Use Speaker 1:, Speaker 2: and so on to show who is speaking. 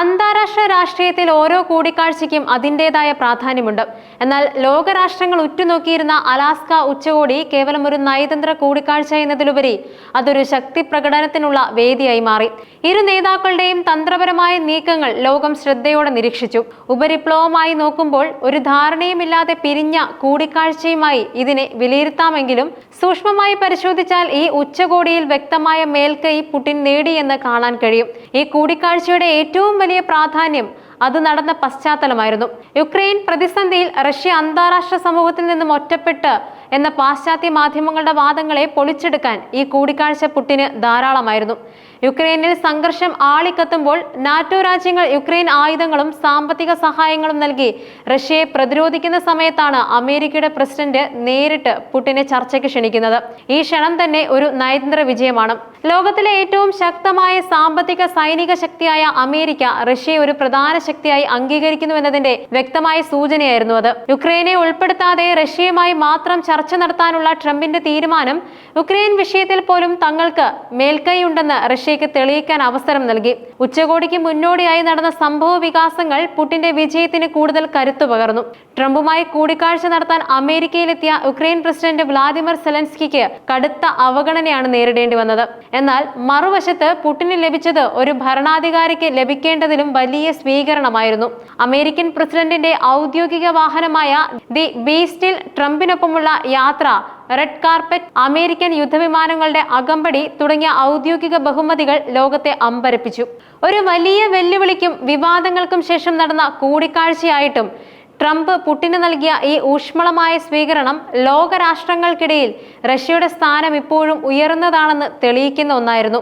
Speaker 1: അന്താരാഷ്ട്ര രാഷ്ട്രീയത്തിൽ ഓരോ കൂടിക്കാഴ്ചയ്ക്കും അതിന്റെതായ പ്രാധാന്യമുണ്ട്. എന്നാൽ ലോകരാഷ്ട്രങ്ങൾ ഉറ്റുനോക്കിയിരുന്ന അലാസ്ക ഉച്ചകോടി കേവലം ഒരു നയതന്ത്ര കൂടിക്കാഴ്ച എന്നതിലുപരി അതൊരു ശക്തി പ്രകടനത്തിനുള്ള വേദിയായി മാറി. ഇരു നേതാക്കളുടെയും തന്ത്രപരമായ നീക്കങ്ങൾ ലോകം ശ്രദ്ധയോടെ നിരീക്ഷിച്ചു. ഉപരിപ്ലവമായി നോക്കുമ്പോൾ ഒരു ധാരണയുമില്ലാതെ പിരിഞ്ഞ കൂടിക്കാഴ്ചയുമായി ഇതിനെ വിലയിരുത്താമെങ്കിലും സൂക്ഷ്മമായി പരിശോധിച്ചാൽ ഈ ഉച്ചകോടിയിൽ വ്യക്തമായ മേൽക്കൈ പുടിൻ നേടിയെന്ന് കാണാൻ കഴിയും. ഈ കൂടിക്കാഴ്ചയുടെ ഏറ്റവും വലിയ പ്രാധാന്യം അത് നടന്ന പശ്ചാത്തലമായിരുന്നു. യുക്രൈൻ പ്രതിസന്ധിയിൽ റഷ്യ അന്താരാഷ്ട്ര സമൂഹത്തിൽ നിന്നും ഒറ്റപ്പെട്ട് എന്ന പാശ്ചാത്യ മാധ്യമങ്ങളുടെ വാദങ്ങളെ പൊളിച്ചെടുക്കാൻ ഈ കൂടിക്കാഴ്ച പുട്ടിന് ധാരാളമായിരുന്നു. യുക്രൈനിൽ സംഘർഷം ആളിക്കത്തുമ്പോൾ നാറ്റോ രാജ്യങ്ങൾ യുക്രൈൻ ആയുധങ്ങളും സാമ്പത്തിക സഹായങ്ങളും നൽകി റഷ്യയെ പ്രതിരോധിക്കുന്ന സമയത്താണ് അമേരിക്കയുടെ പ്രസിഡന്റ് നേരിട്ട് പുട്ടിനെ ചർച്ചയ്ക്ക് ക്ഷണിക്കുന്നത്. ഈ ക്ഷണം തന്നെ ഒരു നയതന്ത്ര വിജയമാണ്. ലോകത്തിലെ ഏറ്റവും ശക്തമായ സാമ്പത്തിക സൈനിക ശക്തിയായ അമേരിക്ക റഷ്യയെ ഒരു പ്രധാന ശക്തിയായി അംഗീകരിക്കുന്നു എന്നതിന്റെ വ്യക്തമായ സൂചനയായിരുന്നു അത്. യുക്രൈനെ ഉൾപ്പെടുത്താതെ റഷ്യയുമായി മാത്രം ചർച്ച നടത്താനുള്ള ട്രംപിന്റെ തീരുമാനം യുക്രൈൻ വിഷയത്തിൽ പോലും തങ്ങൾക്ക് മേൽക്കൈയുണ്ടെന്ന് റഷ്യയ്ക്ക് തെളിയിക്കാൻ അവസരം നൽകി. ഉച്ചകോടിക്ക് മുന്നോടിയായി നടന്ന സംഭവ വികാസങ്ങൾ പുടിന്റെ വിജയത്തിന് കൂടുതൽ കരുത്തു പകർന്നു. ട്രംപുമായി കൂടിക്കാഴ്ച നടത്താൻ അമേരിക്കയിലെത്തിയ യുക്രൈൻ പ്രസിഡന്റ് വ്ളാദിമിർ സെലൻസ്കിക്ക് കടുത്ത അവഗണനയാണ് നേരിടേണ്ടി വന്നത്. എന്നാൽ മറുവശത്ത് പുടിന് ലഭിച്ചത് ഒരു ഭരണാധികാരിക്ക് ലഭിക്കേണ്ടതിലും വലിയ സ്വീകരണമായിരുന്നു അമേരിക്കൻ പ്രസിഡന്റിന്റെ ഔദ്യോഗിക വാഹനമായ ദി ബീസ്റ്റിൽ ട്രംപിനൊപ്പമുള്ള യാത്ര റെഡ് കാർപ്പറ്റ് അമേരിക്കൻ യുദ്ധവിമാനങ്ങളുടെ അകമ്പടി തുടങ്ങിയ ഔദ്യോഗിക ബഹുമതികൾ ലോകത്തെ അമ്പരപ്പിച്ചു. ഒരു വലിയ വെല്ലുവിളിക്കും വിവാദങ്ങൾക്കും ശേഷം നടന്ന കൂടിക്കാഴ്ചയായിട്ടും ട്രംപ് പുട്ടിന് നൽകിയ ഈ ഊഷ്മളമായ സ്വീകരണം ലോകരാഷ്ട്രങ്ങൾക്കിടയിൽ റഷ്യയുടെ സ്ഥാനം ഇപ്പോഴും ഉയർന്നതാണെന്ന് തെളിയിക്കുന്ന ഒന്നായിരുന്നു.